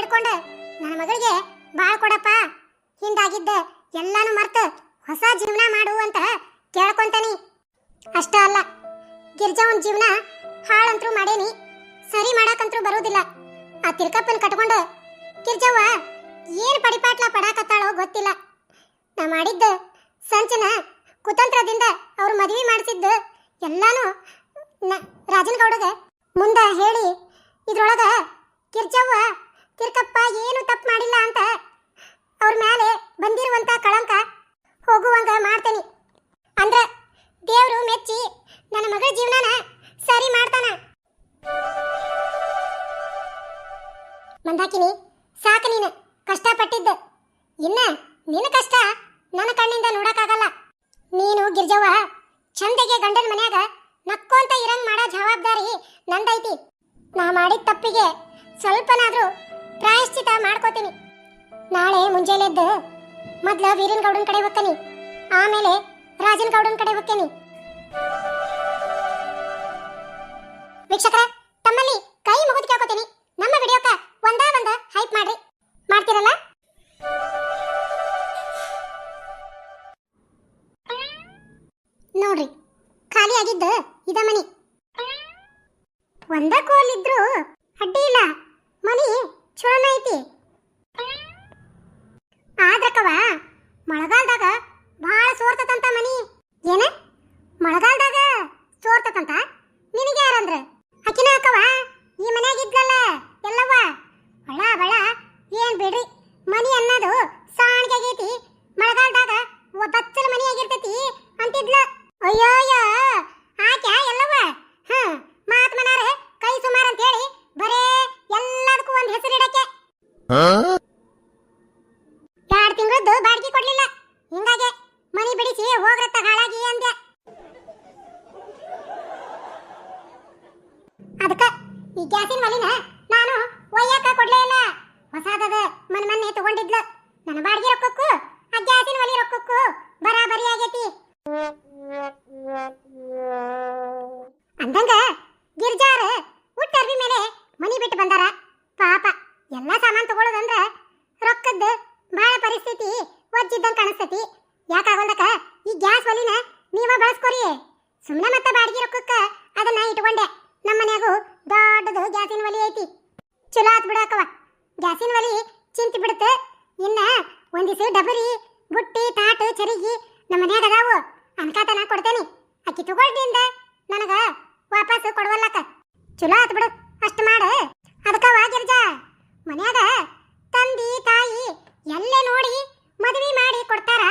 ಹಿಡ್ಕೊಂಡು. ನನ್ನ ಮಗಳಿಗೆ ಬಾಳ್ ಕೊಡಪ್ಪ. ಹಿಂದಾಗಿದ್ದ ಎಲ್ಲಾನು ಮರ್ತು ಹೊಸ ಜೀವನ ಮಾಡು ಅಂತ ಕೇಳ್ಕೊಂತಾನಿ. ಅಷ್ಟ ಅಲ್ಲ ಗಿರ್ಜಾವನ್ ಜೀವನ ಹಾಳಂತ್ರು ಮಾಡೇನಿ, ಸರಿ ಮಾಡಾಕಂತ್ರು ಬರೋದಿಲ್ಲ. ಆ ತಿರ್ಕಪ್ಪನ್ ಕಟ್ಕೊಂಡು ಗಿರ್ಜವ್ವ ಏನ್ ಪಡಿಪಾಟ್ಲ ಪಡಾಕತ್ತಾಳೋ ಗೊತ್ತಿಲ್ಲ. ನಾ ಮಾಡಿದ್ದ ಸಂಚನ ಕುತಂತ್ರದಿಂದ ಅವ್ರ ಮದುವೆ ಮಾಡಿಸಿದ್ದು ಎಲ್ಲಾನು ರಾಜನಗೌಡಗ ಮುಂದೆ ಹೇಳಿ ಇದ್ರೊಳಗ ಕಿರ್ಜವ್ವ ತಿರ್ಕಪ್ಪ, ಏನು ತಪ್ಪು ಮಾಡಿಲ್ಲ ಅಂತ ಅವ್ರ ಮೇಲೆ ಬಂದಿರುವಂತ ಕಳಂಕ ಹೋಗುವಂಗ ಮಾಡ್ತೇನೆ. ಅಂದ್ರ ದೇವರು ಮೆಚ್ಚಿ ನನ್ನ ಮಗಳ ಜೀವನನ ಸರಿ ಮಾಡ್ತಾನ. ಮಂದಾಕಿನಿ, ಸಾಕು ನೀನು, ಕಷ್ಟಪಟ್ಟಿದ್ದ. ಇನ್ನ ನಿನ್ನ ಕಷ್ಟ ನನ್ನ ಕಣ್ಣಿಂದ ನೋಡಕ್ಕಾಗಲ್ಲ. ನೀನು ಗಿರ್ಜವ್ವ, ಚಂದಗೆ ಗಂಡನ ಮನ್ಯಾಗ ನಕ್ಕೋಂತ ಇರಂಗ್ ಮಾಡೋ ಜವಾಬ್ದಾರಿ ನಂದೈತಿ. ನಾ ಮಾಡಿದ ತಪ್ಪಿಗೆ ಸ್ವಲ್ಪನಾದ್ರೂ ಪ್ರಾಯಶ್ಚಿತ ಮಾಡ್ಕೋತೀನಿ. ನಾಳೆ ಮುಂಜಾನೆದ್ದು ಮೊದ್ಲ ವೀರನ್ ಗೌಡನ್ ಕಡೆ ಹೋಗ್ತೀನಿ. ಆಮೇಲೆ ರಾಜನ್ ಗೌಡನ್ ಕಡೆ ಹೋಗ್ತೀನಿ. ವೀಕ್ಷಕರ, ತಮ್ಮಲ್ಲಿ ಕೈ ಮುಗಿದು ಕೇಳ್ಕೊತೀನಿ. ನಮ್ಮ ವಿಡಿಯೋಕ ಆದ್ರಕವ ಮಳೆಗಾಲದಾಗ ಭಾಳ ಸೋರ್ತತಂತ ಮನಿ. ಏನ ಮಳೆಗಾಲದಾಗ ಸೋರ್ತತಂತ ನಿನಗೆ ಯಾರಂದ್ರ ಅಕಿನ ಅಕ್ಕವ ಈ ಮನ್ಯಾಗ ಇದ್ಲಲ್ಲ ಎಲ್ಲವ್ವ ಬಳ ಬಳ ಏನ್ ಬಿಡ್ರಿ ಮನಿ ಅನ್ನೋದು ಸಾಣಿಗೆ ಆಗೈತಿ ಮಳೆಗಾಲದಾಗ ಬಚ್ಚಲ ಮನಿ ಆಗಿರ್ತೈತಿ ಅಂತಿದ್ಲ ಅಯ್ಯೋಯ್ಯ ಆಕ್ಯಾ ಎಲ್ಲವ್ವ ಹ ಮಾತ್ ಮನಾರ ಕೈ ಸುಮಾರ್ ಅಂತ ಹೇಳಿ ಬರೇ ಎಲ್ಲದಕ್ಕೂ ಒಂದ್ ಹೆಸರು ಇಡಕ್ಕೆ ಎರಡು ತಿಂಗಳದ್ದು ಬಾಡಿಗೆ ಕೊಡ್ಲಿಲ್ಲ ಹಿಂಗಾಗೆ ಮನಿ ಬಿಡಿಸಿ ಹೋಗ್ರತ್ತ ಹಾಳಾಗಿ ಅಂದೆ ಅದಕ್ಕ ಈ ಗ್ಯಾಸಿನ ಒಲಿನ ನಾನು ಒಯ್ಯಾಕ ಕೊಡ್ಲೇ ಇಲ್ಲ. ಹೊಸಾದದ ಮನ್ ಮೊನ್ನೆ ತಗೊಂಡಿದ್ಲು. ನನ್ನ ಬಾಡಿಗೆ ರೊಕ್ಕಕ್ಕೂ ಚಿಂತಿ ಬಿಡುತ್ತೆ ಇನ್ನ ಒಂದಿಸು ಡಬರಿ, ಬುಟ್ಟಿ, ತಾಟು, ಚರಿಗಿ ನಮ್ಮ ಮನ್ಯಾಗ ಅದಾವು. ಅನ್ಕಾತನ ಕೊಡ್ತೇನಿ. ಅಕ್ಕಿ ತಗೊಳ್ದಿಂದ ನನಗ ವಾಪಸ್ ಕೊಡವಲ್ಲಕ ಚಲೋ ಆತ್ ಬಿಡು. ಅಷ್ಟು ಮಾಡು. ಅದಕ್ಕ ವಾಗಿರ್ಜಾ ಮನ್ಯಾಗ ತಂದಿ, ತಾಯಿ ಎಲ್ಲೇ ನೋಡಿ ಮದುವೆ ಮಾಡಿ ಕೊಡ್ತಾರ.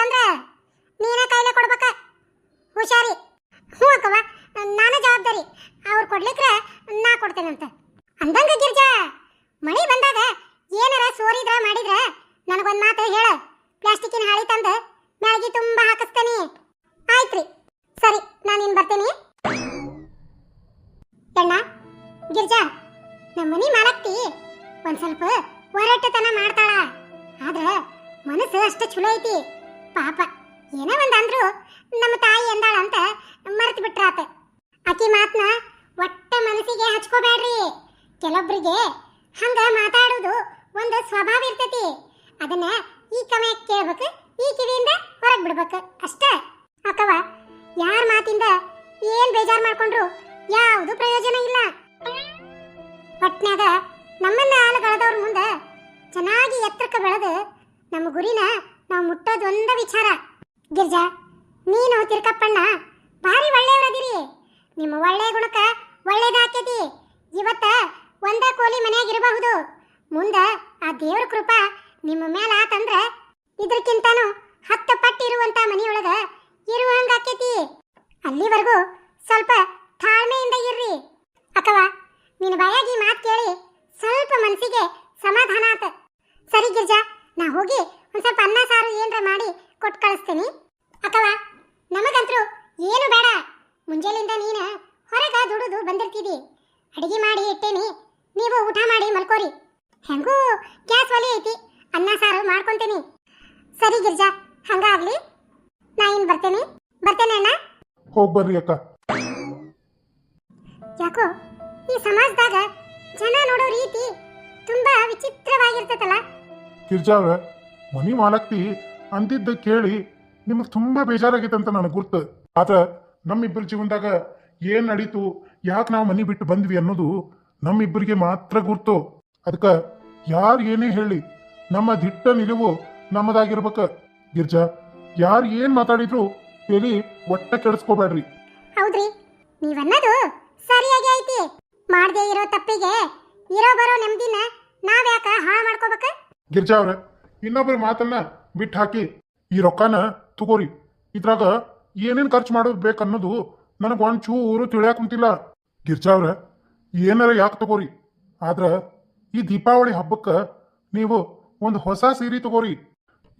ಬಾಡಿಗೆ ನೀನೇ ಕೈಲೇ ಕೊಡ್ಬೇಕ? ಹುಷಾರಿ. ಹ್ಞೂ ಅಕ್ಕವ ನಾನು ಜವಾಬ್ದಾರಿ. ಅವ್ರು ಕೊಡ್ಲಿಕ್ರೆ ನಾ ಕೊಡ್ತೇನಂತ. ಅಂದಂಗ ಗಿರ್ಜಾ, ಮಳಿ ಬಂದಾಗ ಏನಾರ ಸೋರಿದ್ರ ಮಾಡಿದ್ರ ನನಗೊಂದು ಮಾತು ಹೇಳ. ಪ್ಲಾಸ್ಟಿಕ್ಕಿನ ಹಾಳಿ ತಂದು ಮ್ಯಾಗಿ ತುಂಬಾ ಹಾಕಿಸ್ತೇನೆ. ಆಯ್ತ್ರಿ. ಸರಿ, ನಾನು ಇನ್ ಬರ್ತೇನೆ. ಎಣ್ಣ, ಗಿರ್ಜಾ ನಮ್ಮ ಮನಿ ಮಾಲಕ್ತಿ ಒಂದ್ ಸ್ವಲ್ಪ ಹೊರಟತನ ಮಾಡ್ತಾಳ. ಆದ್ರೆ ಮನಸ್ಸು ಅಷ್ಟ ಚಲೋ ಐತಿ. ಪಾಪ. ಏನೋ ಒಂದ್ ಅಂದ್ರು ನಮ್ಮ ತಾಯಿ ಎಂದಾಳ ಅಂತ ಮರೆತು ಬಿಟ್ರಾತ. ಆಕಿ ಮಾತ್ನ ಒಟ್ಟ ಮನಸ್ಸಿಗೆ ಹಚ್ಕೋಬೇಡ್ರಿ. ಕೆಲವೊಬ್ರಿಗೆ ಹಂಗ ಮಾತಾಡೋದು ಒಂದು ಸ್ವಭಾವ ಇರ್ತೈತಿ. ಅದನ್ನ ಈ ಕಮೆ ಕೇಳ್ಬೇಕು, ಈ ಕಿವಿಯಿಂದ ಹೊರಗ್ ಬಿಡ್ಬೇಕು. ಅಷ್ಟ. ಅಕ್ಕವ ಯಾರ ಮಾತಿಂದ ಏನ್ ಬೇಜಾರ್ ಮಾಡ್ಕೊಂಡ್ರು ಯಾವುದು ಪ್ರಯೋಜನ ಇಲ್ಲ. ಒಟ್ನಾಗ ನಮ್ಮನ್ನ ತಿರ್ಕಪ್ಪಣ್ಣ. ಭಾರಿ ಒಳ್ಳೆಯವರದಿರಿ. ನಿಮ್ಮ ಒಳ್ಳೆಯ ಗುಣಕ ಒಳ್ಳೇದಾಕೇತಿ. ಇವತ್ತ ಒಂದ ಕೋಲಿ ಮನೆಯಾಗಿರಬಹುದು. ಮುಂದ ಆ ದೇವ್ರ ಕೃಪಾ ನಿಮ್ಮ ಮೇಲೆ ಆತಂದ್ರ ಇದ್ರಕ್ಕಿಂತಾನು ಹತ್ತು ಪಟ್ಟು ಇರುವಂತ ಮನೆಯೊಳಗ ಇರುವಂಗಾಕೇತಿ ಅಲ್ಲಿವರೆಗೂ ಸ್ವಲ್ಪ ತಾಳ್ಮೆಯಿಂದ ಇರ್ರಿ. ಅಥವಾ ನಿನ್ನ ಬಾಯಾಗಿ ಮಾತು ಕೇಳಿ ಸ್ವಲ್ಪ ಮನಸ್ಸಿಗೆ ಸಮಾಧಾನ ಆತ. ಸರಿ ಗಿರ್ಜಾ, ನಾ ಹೋಗಿ ಒಂದು ಸ್ವಲ್ಪ ಅನ್ನ ಸಾರು ಏನರ ಮಾಡಿ ಕೊಟ್ಟು ಕಳಿಸ್ತೀನಿ. ಅಥವಾ ಮುಂಜಾನೆಯಿಂದ ನೀನು ಹೊರಗ ದುಡಿದು ಬಂದಿರ್ತಿದಿ ಅಡಿಗೆ ಮಾಡಿ ಇಟ್ಟೇನಿ ನೀವು ಊಟ ಮಾಡಿ ಮಲ್ಕೋರಿ. ಹೆಂಗೂ ಗ್ಯಾಸ್ ಒಲೆ ಐತಿ ಅನ್ನ ಸಾರು ಮಾಡ್ಕೊಂತೀನಿ. ಸರಿ ಗಿರ್ಜಾ ಹಂಗಾಗ್ಲಿ ನಾ ಇನ್ ಬರ್ತೇನೆ. ಬರ್ತೇನೆ ಅಣ್ಣ. ಹೋಗ್ಬರ್ರಿ ಅಕ್ಕ. ಯಾಕೋ ಈ ಸಮಾಜದಾಗ ಜನ ನೋಡೋ ರೀತಿ ತುಂಬಾ ವಿಚಿತ್ರವಾಗಿರ್ತದಲ್ಲ ಗಿರ್ಜಾ ಅವ್ರ ಮನಿ ಮಾಲಕ್ತಿ ಅಂದಿದ್ದ ಕೇಳಿ ನಿಮಗೆ ತುಂಬಾ ಬೇಜಾರಾಗಿತ್ತಂತ ನನಗೆ ಗುರ್ತು. ಆದ್ರೆ ನಮ್ಮಿಬ್ಬರ ಜೀವನದಾಗ ಏನ್ ನಡೀತು ಯಾಕೆ ನಾವು ಮನೆ ಬಿಟ್ಟು ಬಂದ್ವಿ ಅನ್ನೋದು ನಮ್ಮಿಬ್ಬರಿಗೆ ಮಾತ್ರ ಗುರ್ತು. ಅದಕ್ಕೆ ಯಾರು ಏನೇ ಹೇಳಿ ನಮ್ಮ ದಿಟ್ಟ ನಿಲುವು ನಮ್ಮದಾಗಿರ್ಬೇಕ. ಗಿರ್ಜಾ ಯಾರು ಏನ್ ಮಾತಾಡಿದ್ರು ಹೇಳಿ ಒಟ್ಟ ಕೆಡಿಸ್ಕೋಬೇಡ್ರಿ. ಹೌದ್ರಿ ನೀವನ್ನದು ಸರಿಯಾಗಿ ಐತಿ. ಮಾಡದೇ ಇರೋ ತಪ್ಪಿಗೆ ಇರೋ ಬರೋ ನೆಮ್ಮದಿನ ನಾವ್ಯಾಕ ಹಾಳು ಮಾಡ್ಕೋಬೇಕ? ಗಿರ್ಜಾ ಅವ್ರ ಇನ್ನೊಬ್ಬರ ಮಾತನ್ನ ಬಿಟ್ಟು ಹಾಕಿ ಈ ರೊಕ್ಕನ ತಗೋರಿ. ಇದ್ರಾಗ ಏನೇನ್ ಖರ್ಚು ಮಾಡೋದು ಬೇಕನ್ನೋದು ನನಗೆ ಒಂದು ಚೂರು ತಿಳಿಯಾಕ ಕುಂತಿಲ್ಲ. ಗಿರ್ಜಾ ಅವ್ರ ಏನಾರ ಯಾಕೆ ತಗೋರಿ? ಆದ್ರೆ ಈ ದೀಪಾವಳಿ ಹಬ್ಬಕ್ಕೆ ನೀವು ಒಂದು ಹೊಸ ಸೀರೆ ತಗೋರಿ.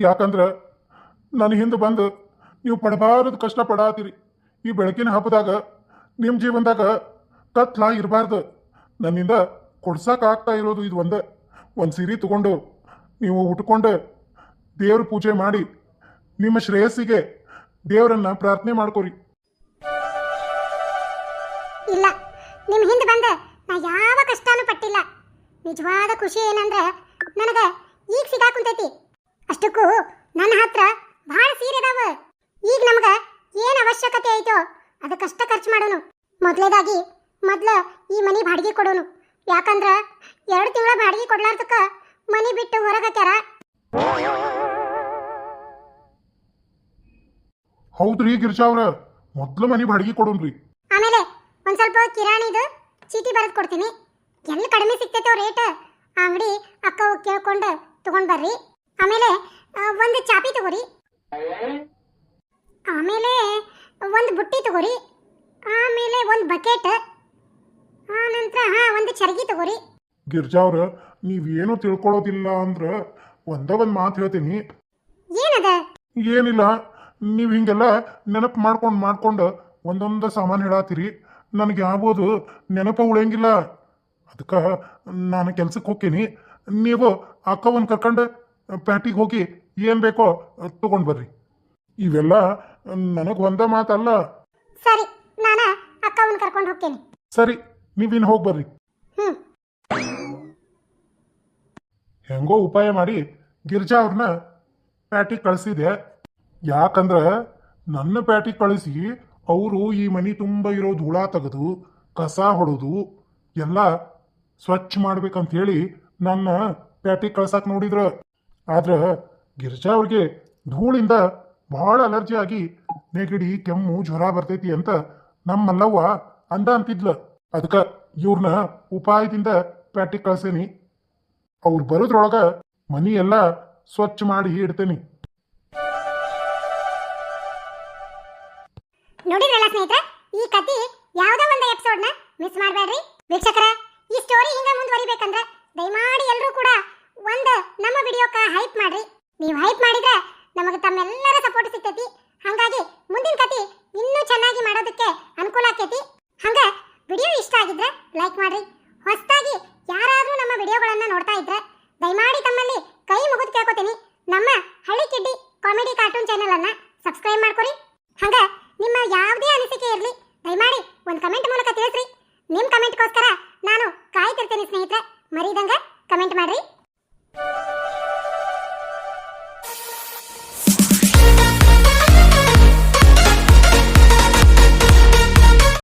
ಯಾಕಂದ್ರೆ ನನ್ನ ಹಿಂದೆ ಬಂದು ನೀವು ಪಡಬಾರದು ಕಷ್ಟ ಪಡಾತೀರಿ. ಈ ಬೆಳಕಿನ ಹಬ್ಬದಾಗ ನಿಮ್ಮ ಜೀವನದಾಗ ಕತ್ಲ ಇರಬಾರ್ದು. ನನ್ನಿಂದ ಕೊಡ್ಸೋಕ್ಕಾಗ್ತಾ ಆಗ್ತಾ ಇರೋದು ಇದು ಒಂದೇ. ಒಂದು ಸೀರೆ ತಗೊಂಡು ನೀವು ಉಟ್ಕೊಂಡು ದೇವ್ರ ಪೂಜೆ ಮಾಡಿ ನಿಮ್ಮ ಶ್ರೇಯಸ್ಸಿಗೆ ದೇವರನ್ನ ಪ್ರಾರ್ಥನೆ ಮಾಡ್ಕೋರಿ. ಇಲ್ಲ, ನಿಮ್ ಹಿಂದೆ ಬಂದ ನಾ ಯಾವ ಕಷ್ಟನೂ ಪಟ್ಟಿಲ್ಲ. ನಿಜವಾದ ಖುಷಿ ಏನಂದ್ರೆ ನನಗ ಈಗ ಸಿಗಾಕುಂತೈತಿ ಅಷ್ಟಕ್ಕೂ ನನ್ನ ಹತ್ರ ಬಹಳ ಸೀರೆ ಅದಾವ. ಈಗ ನಮಗ ಏನ್ ಅವಶ್ಯಕತೆ ಐತೋ ಅದಕ್ಕಷ್ಟ ಖರ್ಚು ಮಾಡೋನು. ಮೊದಲೇದಾಗಿ ಮೊದ್ಲ ಈ ಮನಿ ಬಾಡಿಗೆ ಕೊಡೋನು. ಯಾಕಂದ್ರ ಎರಡು ತಿಂಗಳ ಬಾಡಿಗೆ ಕೊಡ್ಲಾರ್ದಕ್ಕ ಮನಿ ಬಿಟ್ಟು ಹೊರಗಕ್ಯಾರ ಹೌದ್ರಿ ಗಿರ್ಜಾ ಅವ್ರ? ಮೊದ್ಲು ಮನಿ ಬಾಡಿಗೆ ಕೊಡೋನ್ರಿ ಆಮೇಲೆ ಒಂದ್ ಸ್ವಲ್ಪ ಕಿರಾಣಿದು ಚೀಟಿ ಬರೆದು ಕೊಡ್ತೀನಿ. ಎಲ್ಲಿ ಕಡಿಮೆ ಸಿಗ್ತೈತೋ ರೇಟ್ ಆ ಅಂಗಡಿ ಅಕ್ಕ ಕೇಳ್ಕೊಂಡು ತಗೊಂಡ್ ಬರ್ರಿ. ಆಮೇಲೆ ಆ, ಒಂದು ಚಾಪಿ ತಗೋರಿ. ಆಮೇಲೆ ಒಂದು ಬುಟ್ಟಿ ತಗೋರಿ. ಆಮೇಲೆ ಒಂದು ಬಕೆಟ್. ಆ ನಂತರ ಹಾ ಒಂದು ಚರಗಿ ತಗೋರಿ. ಗಿರ್ಜಾ ಅವ್ರ ನೀವೇನು ತಿಳ್ಕೊಳ್ಳೋದಿಲ್ಲ ಅಂದ್ರ ಒಂದ ಒಂದ್ ಮಾತು ಹೇಳ್ತೀನಿ. ಏನದ? ಏನಿಲ್ಲ ನೀವು ಹಿಂಗೆಲ್ಲ ನೆನಪು ಮಾಡ್ಕೊಂಡು ಮಾಡ್ಕೊಂಡು ಒಂದೊಂದು ಸಾಮಾನು ಹೇಳಾತೀರಿ. ನನಗೆ ಆಗ್ಬೋದು ನೆನಪು ಉಳಿಯಂಗಿಲ್ಲ. ಅದಕ್ಕೆ ನಾನು ಕೆಲ್ಸಕ್ಕೆ ಹೋಗ್ತೀನಿ. ನೀವು ಅಕ್ಕವನ್ನ ಕರ್ಕೊಂಡು ಪ್ಯಾಟಿಗೆ ಹೋಗಿ ಏನು ಬೇಕೋ ತಗೊಂಡು ಬರ್ರಿ. ಇವೆಲ್ಲ ನನಗೆ ಒಂದ ಮಾತಲ್ಲ. ಸರಿ ನಾನು ಅಕ್ಕವನ್ನು ಕರ್ಕೊಂಡು ಹೋಗ್ತೀನಿ. ಸರಿ ನೀವಿನ್ ಹೋಗಿ ಬರ್ರಿ. ಹೆಂಗೋ ಉಪಾಯ ಮಾಡಿ ಗಿರ್ಜಾ ಅವ್ರನ್ನ ಪ್ಯಾಟಿಗೆ ಕಳಿಸಿದೆ ಯಾಕಂದ್ರೆ ನನ್ನ ಪ್ಯಾಟಿ ಕಳಿಸಿ ಅವರು ಈ ಮನೆ ತುಂಬ ಇರೋ ಧೂಳ ತೆಗೆದು, ಕಸ ಹೊಡೆದು, ಎಲ್ಲ ಸ್ವಚ್ಛ ಮಾಡ್ಬೇಕಂತ ಹೇಳಿ ನನ್ನ ಪ್ಯಾಟಿ ಕಳ್ಸಕ್ ನೋಡಿದ್ರ. ಆದ್ರೆ ಗಿರ್ಜಾ ಅವ್ರಿಗೆ ಧೂಳಿಂದ ಬಹಳ ಅಲರ್ಜಿ ಆಗಿ ನೆಗಡಿ, ಕೆಮ್ಮು, ಜ್ವರ ಬರ್ತೈತಿ ಅಂತ ನಮ್ಮಲ್ಲವ್ವ ಅಂದ ಅಂತಿದ್ಲ. ಅದಕ್ಕ ಇವ್ರನ್ನ ಉಪಾಯದಿಂದ ಪ್ಯಾಟಿ ಕಳ್ಸೇನಿ. ಅವ್ರು ಬರೋದ್ರೊಳಗ ಮನಿ ಎಲ್ಲ ಸ್ವಚ್ಛ ಮಾಡಿ ಇಡ್ತೇನೆ. ನೋಡಿದ್ರಲ್ಲ ಸ್ನೇಹಿತರೆ? ಈ ಕತಿ ಯಾವ್ದೋ ಒಂದು ಎಪಿಸೋಡ್ನ ಮಿಸ್ ಮಾಡಬೇಡ್ರಿ. ವೀಕ್ಷಕರ, ಈ ಸ್ಟೋರಿ ಹಿಂಗ ಮುಂದುವರಿಬೇಕಂದ್ರೆ ದಯಮಾಡಿ ಎಲ್ಲರೂ ಕೂಡ ಒಂದು ನಮ್ಮ ವಿಡಿಯೋಕ್ಕೆ ಹೈಪ್ ಮಾಡ್ರಿ. ನೀವು ಹೈಪ್ ಮಾಡಿದ್ರೆ ನಮಗೆ ತಮ್ಮೆಲ್ಲರ ಸಪೋರ್ಟ್ ಸಿಗ್ತೈತಿ. ಹಾಗಾಗಿ ಮುಂದಿನ ಕತಿ